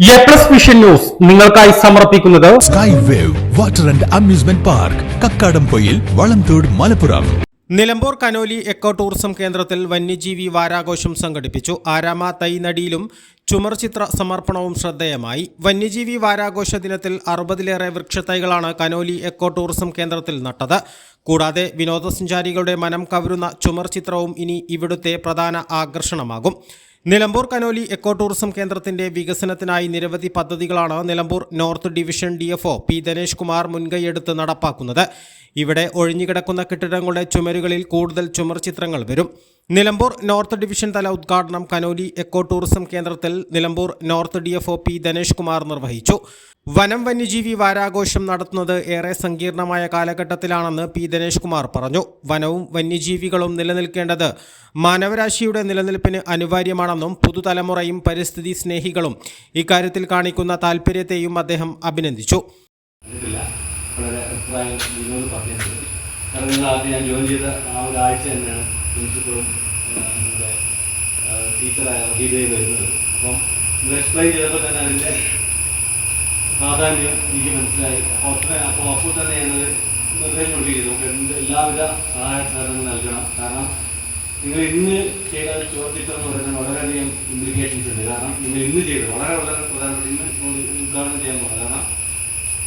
A plus vision News നിങ്ങൾക്കായി സമർപ്പിക്കുന്നത് Sky Wave Water and Amusement Park Kakkadampoyil Valamthode Malappuram. Nilambur Conolly eco tourism കേന്ദ്രത്തിൽ വന്യജീവി വാരാഘോഷം സംഘടിപ്പിച്ചു. ആരാമ തൈനടിയിലും ചുമർചിത്ര സമർപ്പണവും ശ്രദ്ധേയമായി. വന്യജീവി വാരാഘോഷ ദിനത്തിൽ അറുപതിലേറെ വൃക്ഷത്തൈകളാണ് കനോലി എക്കോ ടൂറിസം കേന്ദ്രത്തിൽ നട്ടത്. കൂടാതെ വിനോദസഞ്ചാരികളുടെ മനം കവരുന്ന ചുമർചിത്രവും ഇനി ഇവിടുത്തെ പ്രധാന ആകർഷണമാകും. നിലമ്പൂർ കനോലി എക്കോ ടൂറിസം കേന്ദ്രത്തിന്റെ വികസനത്തിനായി നിരവധി പദ്ധതികളാണ് Nilambur north division D F P Dhanesh Kumar മുൻകൈയെടുത്ത് നടപ്പാക്കുന്നത്. ഇവിടെ ഒഴിഞ്ഞുകിടക്കുന്ന കെട്ടിടങ്ങളുടെ ചുമരുകളിൽ കൂടുതൽ ചുമർ ചിത്രങ്ങൾ വരും. നിലമ്പൂർ നോർത്ത് ഡിവിഷൻ തല ഉദ്ഘാടനം കനോലി എക്കോ ടൂറിസം കേന്ദ്രത്തിൽ Nilambur north D F P Dhanesh Kumar നിർവഹിച്ചു. വനം വന്യജീവി വാരാഘോഷം നടത്തുന്നത് ഏറെ സങ്കീർണമായ കാലഘട്ടത്തിലാണെന്ന് പി ദിനേഷ് കുമാർ പറഞ്ഞു. വനവും വന്യജീവികളും നിലനിൽക്കേണ്ടത് മാനവരാശിയുടെ നിലനിൽപ്പിന് അനിവാര്യമാണെന്നും പുതുതലമുറയും പരിസ്ഥിതി സ്നേഹികളും ഇക്കാര്യത്തിൽ കാണിക്കുന്ന താൽപ്പര്യത്തെയും അദ്ദേഹം അഭിനന്ദിച്ചു. ഞാൻ ചെയ്ത ആ ഒരു ആഴ്ച തന്നെ പ്രാധാന്യം എനിക്ക് മനസ്സിലായി. അപ്പോൾ അപ്പോൾ തന്നെ ഞങ്ങൾ നിർദ്ദേശം കൊടുക്കുകയും എല്ലാവിധ സഹായ സഹകരണങ്ങൾ നൽകണം. കാരണം നിങ്ങൾ ഇന്ന് ചെയ്ത ചോദ്യത്തിൽ എന്ന് പറയുന്നത് വളരെയധികം ഇംപ്ലിക്കേഷൻസ് ഉണ്ട്. കാരണം നിങ്ങൾ ഇന്ന് ചെയ്തത് വളരെ വളരെ പ്രധാനപ്പെട്ട ഇന്ന് ഉദ്ഘാടനം ചെയ്യാൻ പോകുന്നത് കാരണം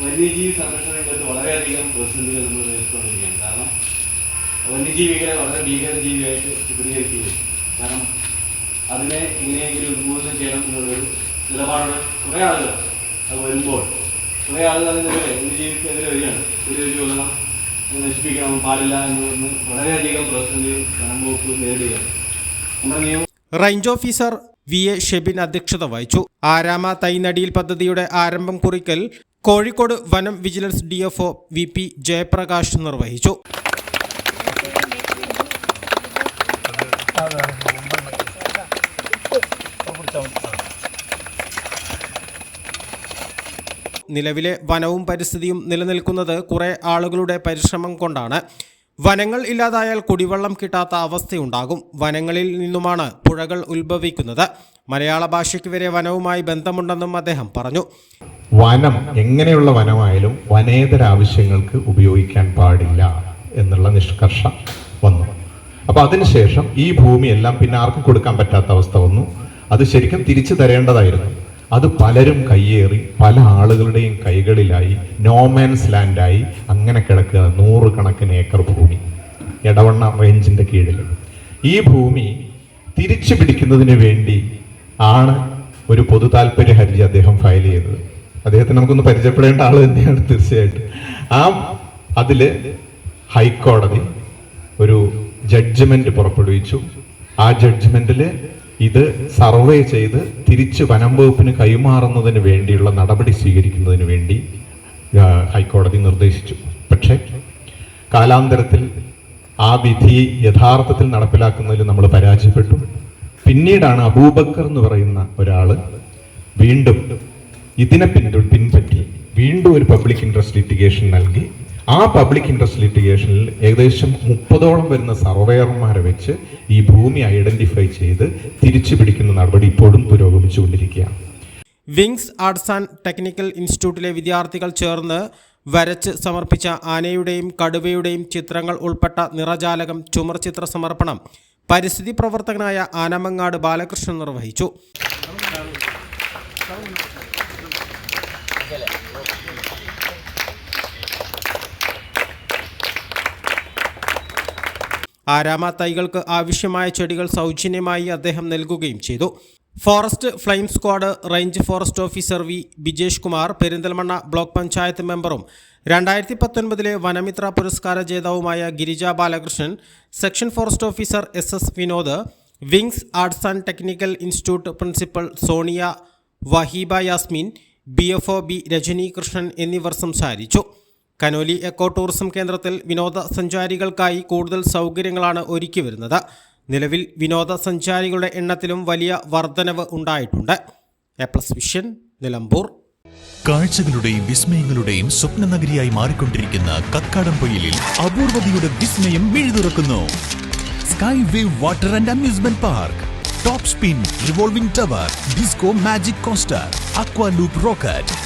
വന്യജീവി സംരക്ഷണ രംഗത്ത് വളരെയധികം പ്രതിസന്ധികൾ നമ്മൾ നേരിട്ടുകൊണ്ടിരിക്കുകയാണ്. കാരണം വന്യജീവികളെ വളരെ ഭീകരജീവിയായിട്ട് ചിത്രീകരിക്കുകയും കാരണം അതിനെ എങ്ങനെയെങ്കിലും ഉന്മൂലനം ചെയ്യണം എന്നുള്ളൊരു നിലപാടുള്ള കുറേ ആളുകൾ അത് വരുമ്പോൾ കുറേ ആളുകൾ അതിനെതിരെ വന്യജീവിക്കെതിരെ വരികയാണ്. ഒരു കൊല്ലണം നശിപ്പിക്കണം പാടില്ല എന്ന് പറഞ്ഞ് വളരെയധികം പ്രതിസന്ധി വനം വകുപ്പ് നേരിടുകയാണ്. നമ്മുടെ നിയമം range officer V A Shebin അധ്യക്ഷത വഹിച്ചു. ആരാമ തൈനടിയിൽ പദ്ധതിയുടെ ആരംഭം കുറിക്കൽ കോഴിക്കോട് വനം vigilance D F O V P Jayaprakash നിർവഹിച്ചു. നിലവിലെ വനവും പരിസ്ഥിതിയും നിലനിൽക്കുന്നത് കുറേ ആളുകളുടെ പരിശ്രമം കൊണ്ടാണ്. വനങ്ങൾ ഇല്ലാതായാൽ കുടിവെള്ളം കിട്ടാത്ത അവസ്ഥയുണ്ടാകും. വനങ്ങളിൽ നിന്നുമാണ് പുഴകൾ ഉത്ഭവിക്കുന്നത്. മലയാള ഭാഷയ്ക്ക് വരെ വനവുമായി ബന്ധമുണ്ടെന്നും അദ്ദേഹം പറഞ്ഞു. വനം എങ്ങനെയുള്ള വനമായാലും വനേതര ആവശ്യങ്ങൾക്ക് ഉപയോഗിക്കാൻ പാടില്ല എന്നുള്ള നിഷ്കർഷ വന്നു. അപ്പോൾ അതിനുശേഷം ഈ ഭൂമിയെല്ലാം പിന്നെ ആർക്കും കൊടുക്കാൻ പറ്റാത്ത അവസ്ഥ വന്നു. അത് ശരിക്കും തിരിച്ചു തരേണ്ടതായിരുന്നു. അത് പലരും കയ്യേറി പല ആളുകളുടെയും കൈകളിലായി നോമാൻസ് ലാൻഡായി അങ്ങനെ കിടക്കുക നൂറുകണക്കിന് ഏക്കർ ഭൂമി എടവണ്ണ റേഞ്ചിന്റെ കീഴിൽ ഈ ഭൂമി തിരിച്ചു പിടിക്കുന്നതിന് വേണ്ടി ആണ് ഒരു പൊതു താല്പര്യ ഹർജി അദ്ദേഹം ഫയൽ ചെയ്തത്. അദ്ദേഹത്തിന് നമുക്കൊന്ന് പരിചയപ്പെടേണ്ട ആൾ തന്നെയാണ് തീർച്ചയായിട്ടും. ആ അതിൽ ഹൈക്കോടതി ഒരു ജഡ്ജ്മെന്റ് പുറപ്പെടുവിച്ചു. ആ ജഡ്ജ്മെന്റിൽ ഇത് സർവേ ചെയ്ത് തിരിച്ച് വനം വകുപ്പിന് കൈമാറുന്നതിന് വേണ്ടിയുള്ള നടപടി സ്വീകരിക്കുന്നതിന് വേണ്ടി ഹൈക്കോടതി നിർദ്ദേശിച്ചു. പക്ഷേ കാലാന്തരത്തിൽ ആ വിധി യഥാർത്ഥത്തിൽ നടപ്പിലാക്കുന്നതിൽ നമ്മൾ പരാജയപ്പെട്ടു. പിന്നീടാണ് അബൂബക്കർ എന്ന് പറയുന്ന ഒരാൾ വീണ്ടും ഇതിനെ പിന്തു പിൻപറ്റി വീണ്ടും ഒരു പബ്ലിക് ഇൻട്രസ്റ്റ് ലിറ്റിഗേഷൻ നൽകി. ആ പബ്ലിക് ഇൻട്രസ്റ്റ് ലിറ്റിഗേഷനിൽ ഏകദേശം മുപ്പതോളം വരുന്ന സർവേയർമാരെ വെച്ച് ഈ ഭൂമി ഐഡന്റിഫൈ ചെയ്ത് തിരിച്ചു പിടിക്കുന്ന നടപടി ഇപ്പോഴും പുരോഗമിച്ചുകൊണ്ടിരിക്കുകയാണ്. വിങ്സ് ആർട്സ് ആൻഡ് ടെക്നിക്കൽ ഇൻസ്റ്റിറ്റ്യൂട്ടിലെ വിദ്യാർത്ഥികൾ ചേർന്ന് വരച്ച് സമർപ്പിച്ച ആനയുടെയും കടുവയുടെയും ചിത്രങ്ങൾ ഉൾപ്പെട്ട നിറജാലകം ചുമർ ചിത്ര സമർപ്പണം പരിസ്ഥിതി പ്രവർത്തകനായ ആനമങ്ങാട് ബാലകൃഷ്ണൻ നിർവഹിച്ചു. ആരാമ തൈകൾക്ക് ആവശ്യമായ ചെടികൾ സൗജന്യമായി അദ്ദേഹം നൽകുകയും ചെയ്തു. Forest flying squad range forest officer V. Bijesh Kumar Perinthalmanna block panchayat മെമ്പറും രണ്ടായിരത്തി പത്തൊൻപതിലെ വനമിത്ര പുരസ്കാര ജേതാവുമായ Girija Balakrishnan section forest officer S S Vinod Wings Arts and Technical Institute principal Sonia Waheeba Yasmin B F O B Rajani Krishnan എന്നിവർ സംസാരിച്ചു. Conolly eco tourism കേന്ദ്രത്തിൽ വിനോദസഞ്ചാരികൾക്കായി കൂടുതൽ സൗകര്യങ്ങളാണ് ഒരുക്കി വരുന്നത്. നിലവിൽ വിനോദസഞ്ചാരികളുടെ എണ്ണത്തിലും വലിയ വർധനവ് ഉണ്ടായിട്ടുണ്ട്. A plus vision Nilambur. കാഴ്ചകളുടെയും വിസ്മയങ്ങളുടെയും സ്വപ്ന നഗരിയായി മാറിക്കൊണ്ടിരിക്കുന്ന കക്കാടംപൊയിലിൽ അപൂർവതയുടെ വിസ്മയം മിഴുതുറക്കുന്നു. Sky Wave Water and Amusement Park top spin revolving tower disco magic coaster aqua loop rocket